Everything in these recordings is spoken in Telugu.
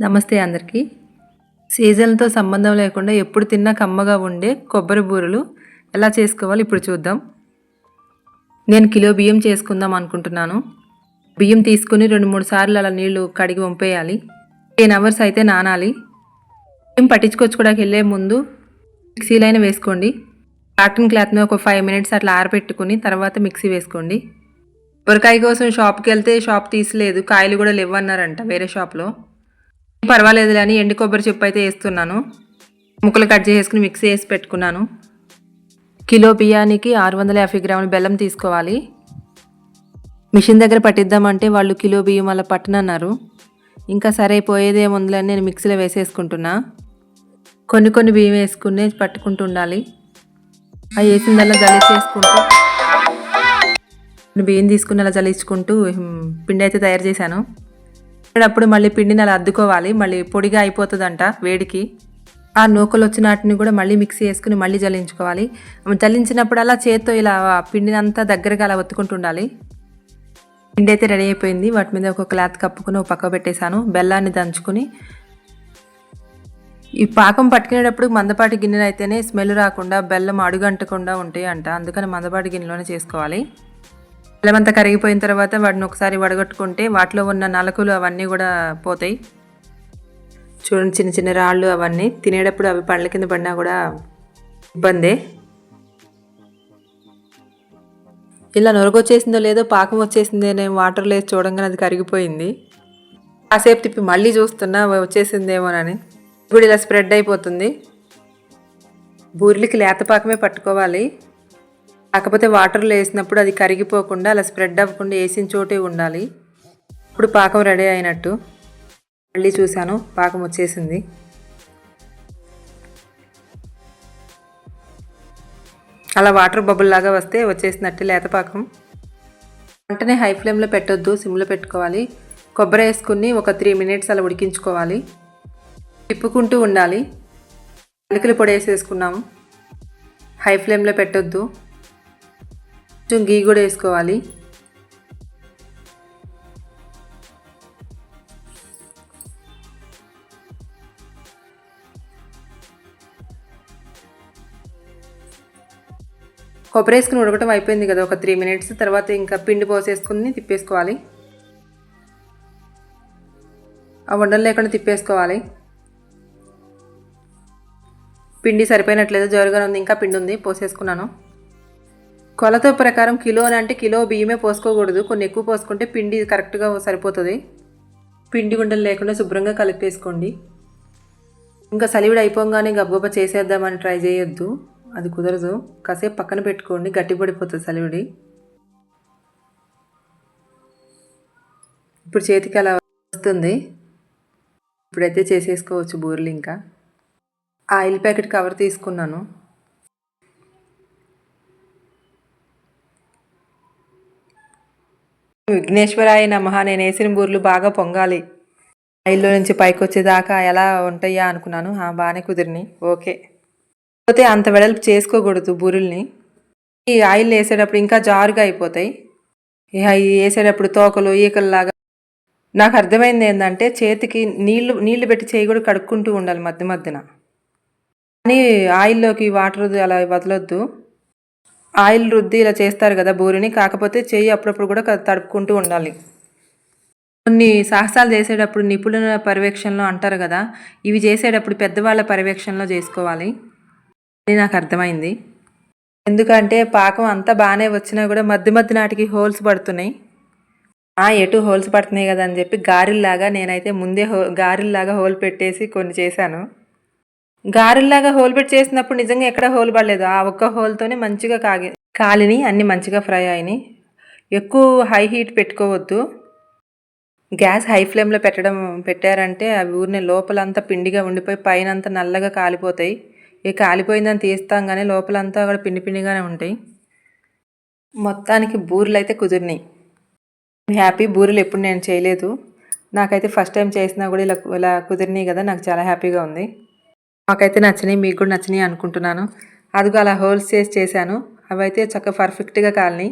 నమస్తే అందరికీ. సీజన్తో సంబంధం లేకుండా ఎప్పుడు తిన్నా కమ్మగా ఉండే కొబ్బరి బూరెలు ఎలా చేసుకోవాలి ఇప్పుడు చూద్దాం. నేను కిలో బియ్యం చేసుకుందాం అనుకుంటున్నాను. బియ్యం తీసుకుని రెండు మూడు సార్లు అలా నీళ్ళు కడిగి వంపేయాలి. టెన్ అవర్స్ అయితే నానాలి. బియ్యం పట్టించుకొచ్చుకోవడానికి వెళ్ళే ముందు మిక్సీలైన వేసుకోండి. కాటన్ క్లాత్ ఒక ఫైవ్ మినిట్స్ అట్లా ఆరబెట్టుకుని తర్వాత మిక్సీ వేసుకోండి. కొబ్బరికాయ కోసం షాప్కి వెళ్తే షాప్ తీసలేదు కాయలు కూడా లేవన్నారంట వేరే షాప్లో. పర్వాలేదు అని ఎండు కొబ్బరి చెప్పు అయితే వేస్తున్నాను. ముక్కలు కట్ చేసుకుని మిక్సీ వేసి పెట్టుకున్నాను. కిలో బియ్యానికి ఆరు వందల యాభై గ్రాముల బెల్లం తీసుకోవాలి. మిషన్ దగ్గర పట్టిద్దామంటే వాళ్ళు కిలో బియ్యం అలా పట్టనన్నారు. ఇంకా సరే పోయేదేముందని నేను మిక్సీలో వేసేసుకుంటున్నా. కొన్ని కొన్ని బియ్యం వేసుకునే పట్టుకుంటూ ఉండాలి. అవి వేసిందల్లా జలిచేసుకుంటూ బియ్యం తీసుకుని అలా జలిచ్చుకుంటూ పిండి అయితే తయారు చేశాను. అప్పుడు మళ్ళీ పిండిని అలా అద్దుకోవాలి. మళ్ళీ పొడిగా అయిపోతుందంట వేడికి. ఆ నూకలు వచ్చిన వాటిని కూడా మళ్ళీ మిక్సీ వేసుకుని మళ్ళీ జల్లించుకోవాలి. జల్లించినప్పుడు అలా చేత్తో ఇలా పిండిని అంతా దగ్గరగా అలా ఒత్తుకుంటూ ఉండాలి పిండి అయితే రెడీ అయిపోయింది. వాటి మీద ఒక క్లాత్ కప్పుకుని ఒక పక్క పెట్టేశాను. బెల్లాన్ని దంచుకుని ఈ పాకం పట్టుకునేటప్పుడు మందపాటి గిన్నెలు అయితేనే స్మెల్ రాకుండా బెల్లం అడుగంటకుండా ఉంటాయి అంట అందుకని మందపాటి గిన్నెలోనే చేసుకోవాలి. బెల్లమంతా కరిగిపోయిన తర్వాత వాటిని ఒకసారి వడగట్టుకుంటే వాటిలో ఉన్న నలకలు అవన్నీ కూడా పోతాయి. చూడండి చిన్న చిన్న రాళ్ళు అవన్నీ. తినేటప్పుడు అవి పండ్ల కింద పడినా కూడా ఇబ్బందే. ఇలా నొరగొచ్చేసిందో లేదో పాకం వచ్చేసిందేనే వాటర్లో వేసి చూడంగానే అది కరిగిపోయింది. కాసేపు తిప్పి మళ్ళీ చూస్తున్నా వచ్చేసిందేమోనని. ఇప్పుడు ఇలా స్ప్రెడ్ అయిపోతుంది. బూరెలకి లేత పాకమే పట్టుకోవాలి. కాకపోతే వాటర్లో వేసినప్పుడు అది కరిగిపోకుండా అలా స్ప్రెడ్ అవ్వకుండా వేసిన చోటే ఉండాలి. ఇప్పుడు పాకం రెడీ అయినట్టు. మళ్ళీ చూశాను పాకం వచ్చేసింది. అలా వాటర్ బబుల్ లాగా వస్తే వచ్చేసినట్టు లేత పాకం. వెంటనే హై ఫ్లేమ్లో పెట్టొద్దు సిమ్లో పెట్టుకోవాలి. కొబ్బరి వేసుకుని ఒక త్రీ మినిట్స్ అలా ఉడికించుకోవాలి. తిప్పుకుంటూ ఉండాలి. అలికల పొడి వేసేసుకున్నాము. హై ఫ్లేమ్లో పెట్టొద్దు. కొంచెం గీ కూడా వేసుకోవాలి. కొబ్బరి వేసుకుని ఉడకటం అయిపోయింది కదా ఒక త్రీ మినిట్స్ తర్వాత ఇంకా పిండి పోసేసుకుని తిప్పేసుకోవాలి. ఆ ఉండలు లేకుండా తిప్పేసుకోవాలి. పిండి సరిపోయినట్లేదు జోరుగా ఉంది ఇంకా పిండి ఉంది పోసేసుకున్నాను. కొలత ప్రకారం కిలో అని అంటే కిలో బియ్యమే పోసుకోకూడదు. కొన్ని ఎక్కువ పోసుకుంటే పిండి కరెక్ట్గా సరిపోతుంది. పిండి గుండెలు లేకుండా శుభ్రంగా కలిపేసుకోండి. ఇంకా సలివిడి అయిపోగానే గబ్బగబ్బ చేసేద్దామని ట్రై చేయొద్దు. అది కుదరదు. కాసేపు పక్కన పెట్టుకోండి. గట్టిపడిపోతుంది సలివిడి. ఇప్పుడు చేతికి అలా వస్తుంది. ఇప్పుడైతే చేసేసుకోవచ్చు బూరెలు ఇంకా. ఆయిల్ ప్యాకెట్ కవర్ తీసుకున్నాను. విఘ్నేశ్వరాయ నమ్మ నేను వేసిన బూర్లు బాగా పొంగాలి. ఆయిల్లో నుంచి పైకి వచ్చేదాకా ఎలా ఉంటాయా అనుకున్నాను. బాగానే కుదిరినాయి. ఓకే. పోతే అంత వెడల్పు చేసుకోకూడదు బూరుల్ని. ఈ ఆయిల్ వేసేటప్పుడు ఇంకా జారుగా అయిపోతాయి. ఇక అవి వేసేటప్పుడు తోకలు ఈకల్లాగా. నాకు అర్థమైంది ఏంటంటే చేతికి నీళ్ళు నీళ్ళు పెట్టి చేయి కూడా కడుక్కుంటూ ఉండాలి మధ్య మధ్యన. కానీ ఆయిల్లోకి వాటర్ అలా వదలొద్దు. ఆయిల్ రుద్ది ఇలా చేస్తారు కదా బూరిని. కాకపోతే చేయి అప్పుడప్పుడు కూడా తడుపుకుంటూ ఉండాలి. కొన్ని సాహసాలు చేసేటప్పుడు నిపుణుల పర్యవేక్షణలో అంటారు కదా ఇవి చేసేటప్పుడు పెద్దవాళ్ళ పర్యవేక్షణలో చేసుకోవాలి అని నాకు అర్థమైంది. ఎందుకంటే పాకం అంతా బాగానే వచ్చినా కూడా మధ్య మధ్య నాటికి హోల్స్ పడుతున్నాయి. ఆ ఎటు హోల్స్ పడుతున్నాయి కదా అని చెప్పి గారిల్లాగా నేనైతే ముందే హో గారిల్లాగా హోల్ పెట్టేసి కొన్ని చేశాను. గారెల్లాగా హోల్ పెట్టి చేసినప్పుడు నిజంగా ఎక్కడ హోల్ పడలేదు. ఆ ఒక్క హోల్తోనే మంచిగా కాగి కాలిని అన్ని మంచిగా ఫ్రై అయినాయి ఎక్కువ హై హీట్ పెట్టుకోవద్దు. గ్యాస్ హై ఫ్లేమ్లో పెట్టడం పెట్టారంటే అవి ఊరినే లోపలంతా పిండిగా ఉండిపోయి పైన అంతా నల్లగా కాలిపోతాయి. ఇక కాలిపోయిందని తీస్తాం కానీ లోపలంతా కూడా పిండి పిండిగానే ఉంటాయి. మొత్తానికి బూరెలు అయితే కుదిరినాయి. హ్యాపీ బూరెలు ఎప్పుడు నేను చేయలేదు. నాకైతే ఫస్ట్ టైం చేసినా కూడా ఇలా ఇలా కుదిరినాయి కదా. నాకు చాలా హ్యాపీగా ఉంది. మాకైతే నచ్చినాయి మీకు కూడా నచ్చినాయి అనుకుంటున్నాను. అదిగో అలా హోల్స్ చేసి చేశాను. అవి అయితే చక్కగా పర్ఫెక్ట్గా కాలనీ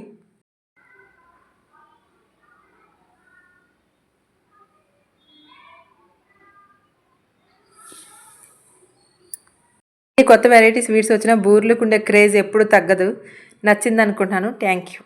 కొత్త వెరైటీ స్వీట్స్ వచ్చిన బూర్లకు ఉండే క్రేజ్ ఎప్పుడు తగ్గదు. నచ్చింది అనుకుంటున్నాను థ్యాంక్ యూ.